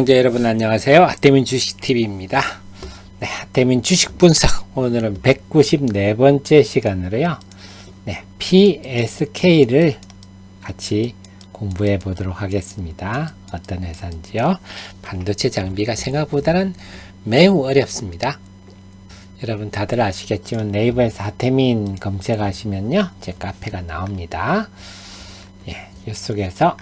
시청자 여러분 안녕하세요. 하태민 주식TV입니다. 네, 하태민 주식 분석 오늘은 194번째 시간으로요. 네, PSK를 같이 공부해 보도록 하겠습니다. 어떤 회사인지요. 반도체 장비가 생각보다는 매우 어렵습니다. 여러분 다들 아시겠지만 네이버에서 하태민 검색하시면요. 제 카페가 나옵니다. 예, 이 속에서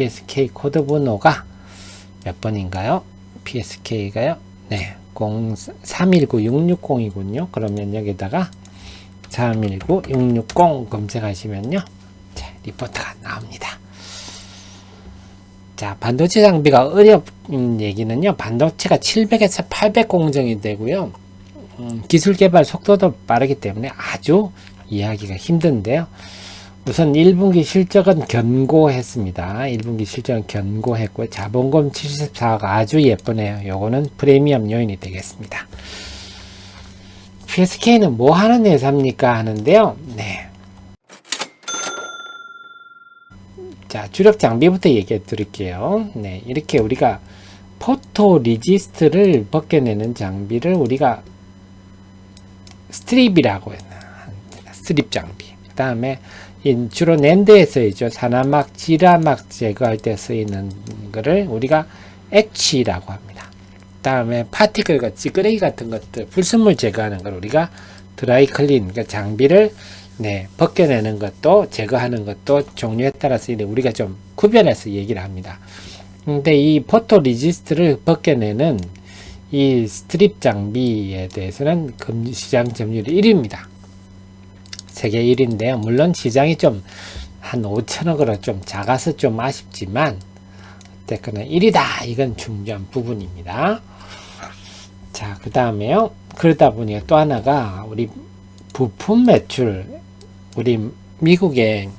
PSK 코드 번호가 몇 번인가요? PSK가요? 네, 319660이군요. 그러면 여기다가 319660 검색하시면요. 자, 리포트가 나옵니다. 자, 반도체 장비가 어려운 얘기는요. 반도체가 700에서 800 공정이 되고요. 음, 기술 개발 속도도 빠르기 때문에 아주 이해하기가 힘든데요. 우선 1분기 실적은 견고했습니다. 1분기 실적은 견고했고 자본금 74가 아주 예쁘네요. 요거는 프리미엄 요인이 되겠습니다. PSK는 뭐 하는 회사입니까? 하는데요. 네. 자, 주력 장비부터 얘기해 드릴게요. 네, 이렇게 우리가 포토 리지스트를 벗겨내는 장비를 우리가 스트립이라고 했나? 스트립 장비. 그 다음에 주로 낸드에 쓰이죠. 산화막, 지라막 제거할 때 쓰이는 거를 우리가 엣치라고 합니다. 그 다음에 파티클과 찌끄레기 같은 것들, 불순물 제거하는 걸 우리가 드라이 클린, 그러니까 장비를 네, 벗겨내는 것도 제거하는 것도 종류에 따라서 우리가 좀 구별해서 얘기를 합니다. 근데 이 포토 리지스트를 벗겨내는 이 스트립 장비에 대해서는 금 시장 점유율이 1위입니다. 세계 1위인데요. 물론 시장이 좀 한 5천억으로 좀 작아서 좀 아쉽지만 어쨌거나 1위다. 이건 중요한 부분입니다. 자, 그 다음에요. 그러다 보니 또 하나가 우리 부품 매출 우리 미국의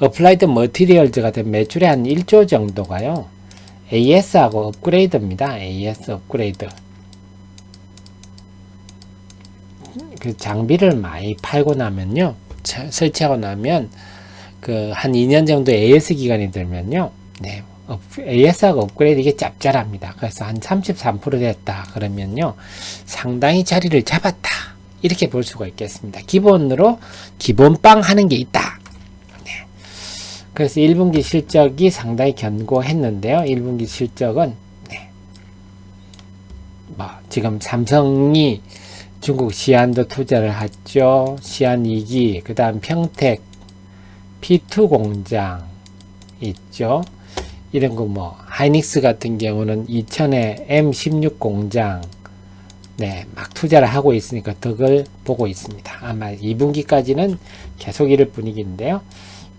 어플라이드 머티리얼즈 같은 매출의 한 1조 정도가요. AS하고 업그레이드입니다. AS 업그레이드. 그 장비를 많이 팔고 나면요. 설치하고 나면 그 한 2년 정도 AS 기간이 들면요. 네. AS하고 업그레이드 이게 짭짤합니다. 그래서 한 33% 됐다. 그러면요. 상당히 자리를 잡았다. 이렇게 볼 수가 있겠습니다. 기본으로 기본빵 하는 게 있다. 네. 그래서 1분기 실적이 상당히 견고했는데요. 1분기 실적은 네. 뭐 지금 삼성이 중국 시안도 투자를 했죠. 시안 2기, 그 다음 평택 P2 공장 있죠. 이런 거 뭐 하이닉스 같은 경우는 2000에 M16 공장 네, 막 투자를 하고 있으니까 덕을 보고 있습니다. 아마 2분기까지는 계속 이럴 분위기인데요.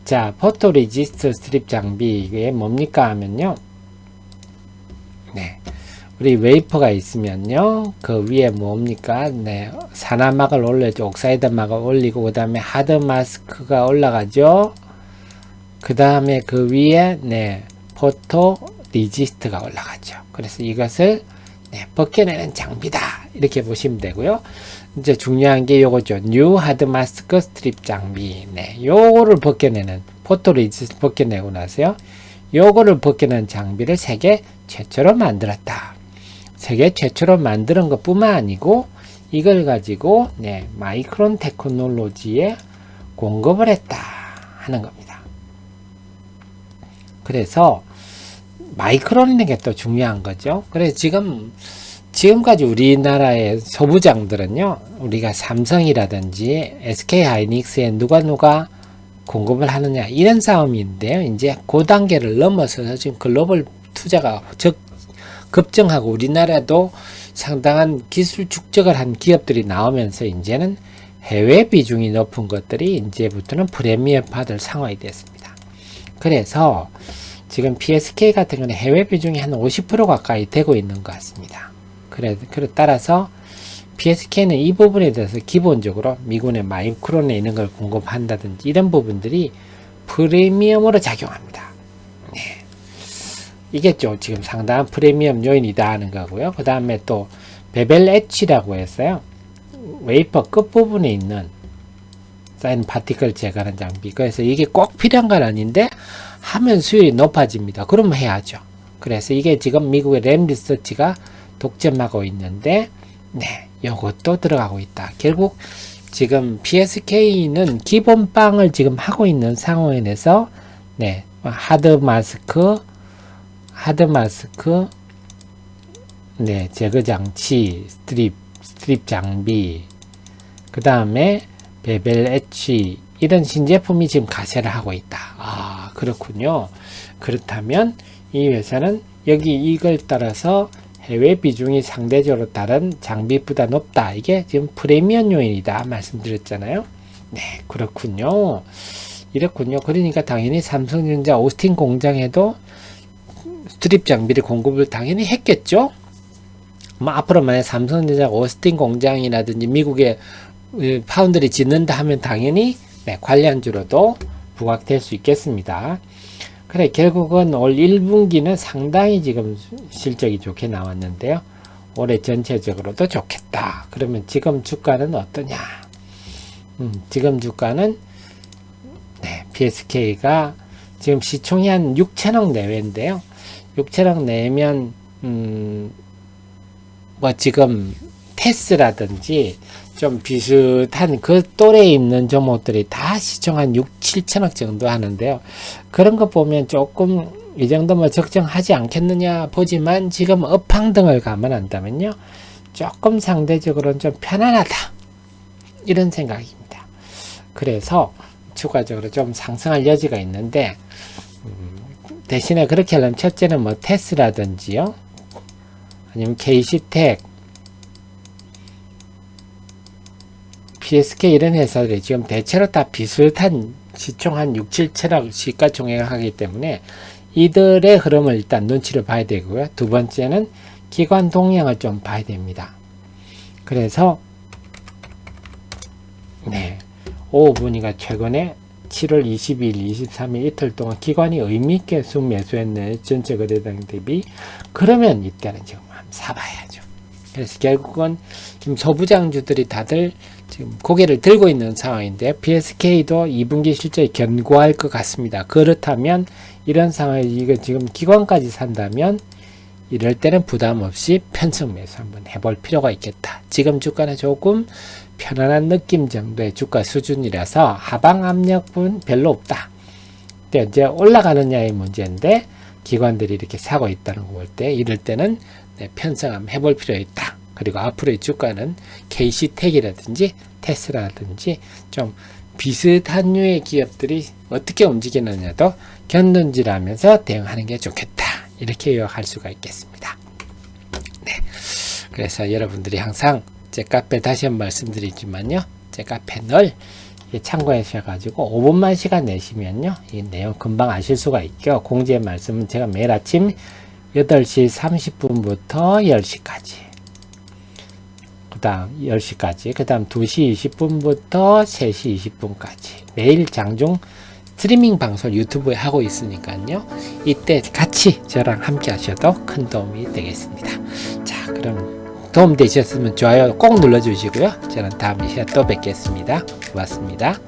자, 포토 레지스트 스트립 장비 이게 뭡니까 하면요. 네. 우리 웨이퍼가 있으면요. 그 위에 뭡니까? 네. 산화막을 올려줘. 옥사이드 막을 올리고 그 다음에 하드 마스크가 올라가죠. 그 다음에 그 위에 네. 포토 리지스트가 올라가죠. 그래서 이것을 네, 벗겨내는 장비다. 이렇게 보시면 되고요. 이제 중요한 게 요거죠. 뉴 하드 마스크 스트립 장비. 네, 요거를 벗겨내는 포토 리지스트 벗겨내고 나서요. 요거를 벗겨내는 장비를 세계 최초로 만들었다. 세계 최초로 만드는 것 뿐만 아니고 이걸 가지고 네, 마이크론 테크놀로지에 공급을 했다 하는 겁니다. 그래서 마이크론이라는 게 또 중요한 거죠. 그래서 지금 지금까지 우리나라의 소부장들은요, 우리가 삼성이라든지 SK 하이닉스에 누가 누가 공급을 하느냐 이런 싸움인데요. 이제 그 단계를 넘어서서 지금 글로벌 투자가 적 급증하고 우리나라도 상당한 기술 축적을 한 기업들이 나오면서 이제는 해외 비중이 높은 것들이 이제부터는 프리미엄 받을 상황이 됐습니다. 그래서 지금 PSK 같은 경우는 해외 비중이 한 50% 가까이 되고 있는 것 같습니다. 그래, 그래 따라서 PSK는 이 부분에 대해서 기본적으로 미군의 마이크론에 있는 걸 공급한다든지 이런 부분들이 프리미엄으로 작용합니다. 좀 지금 상당한 프리미엄 요인이다 하는 거고요. 그 다음에 또 베벨 엣치라고 했어요. 웨이퍼 끝부분에 있는 사인 파티클 제거하는 장비. 그래서 이게 꼭 필요한 건 아닌데 하면 수율이 높아집니다. 그러면 해야죠. 그래서 이게 지금 미국의 램 리서치가 독점하고 있는데, 네, 요것도 들어가고 있다. 결국 지금 PSK는 기본 빵을 지금 하고 있는 상황에서, 네, 하드 마스크, 하드 마스크, 네, 제거 장치, 스트립, 스트립 장비, 그 다음에 베벨 엣지, 이런 신제품이 지금 가세를 하고 있다. 아, 그렇군요. 그렇다면 이 회사는 여기 이걸 따라서 해외 비중이 상대적으로 다른 장비보다 높다. 이게 지금 프리미엄 요인이다. 말씀드렸잖아요. 네, 그렇군요. 이렇군요. 그러니까 당연히 삼성전자 오스틴 공장에도 스트립 장비를 공급을 당연히 했겠죠. 뭐 앞으로 만약 삼성전자 오스틴 공장이라든지 미국의 어, 파운드리 짓는다 하면 당연히 네, 관련주로도 부각될 수 있겠습니다. 그래 결국은 올 1분기는 상당히 지금 실적이 좋게 나왔는데요. 올해 전체적으로도 좋겠다. 그러면 지금 주가는 어떠냐? 음, 지금 주가는 네, PSK가 지금 시총이 한 6천억 내외인데요. 6천억 내면 음, 뭐 지금 테스라든지 좀 비슷한 그 또래에 있는 종목들이 다 시총 한 6, 7천억 정도 하는데요. 그런 거 보면 조금 이 정도면 적정하지 않겠느냐 보지만 지금 업황 등을 감안한다면요. 조금 상대적으로는 좀 편안하다. 이런 생각입니다. 그래서 추가적으로 좀 상승할 여지가 있는데 음, 대신에 그렇게 하려면 첫째는 뭐 테스라든지요. 아니면 KC텍 PSK 이런 회사들이 지금 대체로 다 비슷한 시총 한 6, 7천억 시가총액을 하기 때문에 이들의 흐름을 일단 눈치를 봐야 되고요. 두 번째는 기관 동향을 좀 봐야 됩니다. 그래서 네, 오분이가 최근에 7월 20일, 23일 이틀 동안 기관이 의미있게 순 매수했네. 전체 거래량 대비. 그러면 이때는 지금 한번 사봐야죠. 그래서 결국은 지금 소부장주들이 다들 지금 고개를 들고 있는 상황인데 PSK도 2분기 실적이 견고할 것 같습니다. 그렇다면 이런 상황에 지금 기관까지 산다면 이럴 때는 부담 없이 편성 매수 한번 해볼 필요가 있겠다. 지금 주가는 조금 편안한 느낌 정도의 주가 수준이라서 하방 압력은 별로 없다. 근데 이제 올라가느냐의 문제인데 기관들이 이렇게 사고 있다는 거볼때 이럴 때는 네, 편성 한번 해볼 필요가 있다. 그리고 앞으로의 주가는 KC텍이라든지 테스라든지 좀 비슷한 류의 기업들이 어떻게 움직이느냐도 견눈질하면서 대응하는 게 좋겠다. 이렇게 요약할 수가 있겠습니다. 네. 그래서 여러분들이 항상 제 카페 다시 한 번 말씀드리지만요. 제 카페 늘 참고하셔가지고 5분만 시간 내시면요. 이 내용 금방 아실 수가 있죠. 공지의 말씀은 제가 매일 아침 8시 30분부터 10시까지 그 다음 10시까지 그 다음 2시 20분부터 3시 20분까지 매일 장중 스트리밍 방송 유튜브에 하고 있으니까요. 이때 같이 저랑 함께 하셔도 큰 도움이 되겠습니다. 자 그럼 도움 되셨으면 좋아요 꼭 눌러 주시고요. 저는 다음 시간에 또 뵙겠습니다. 고맙습니다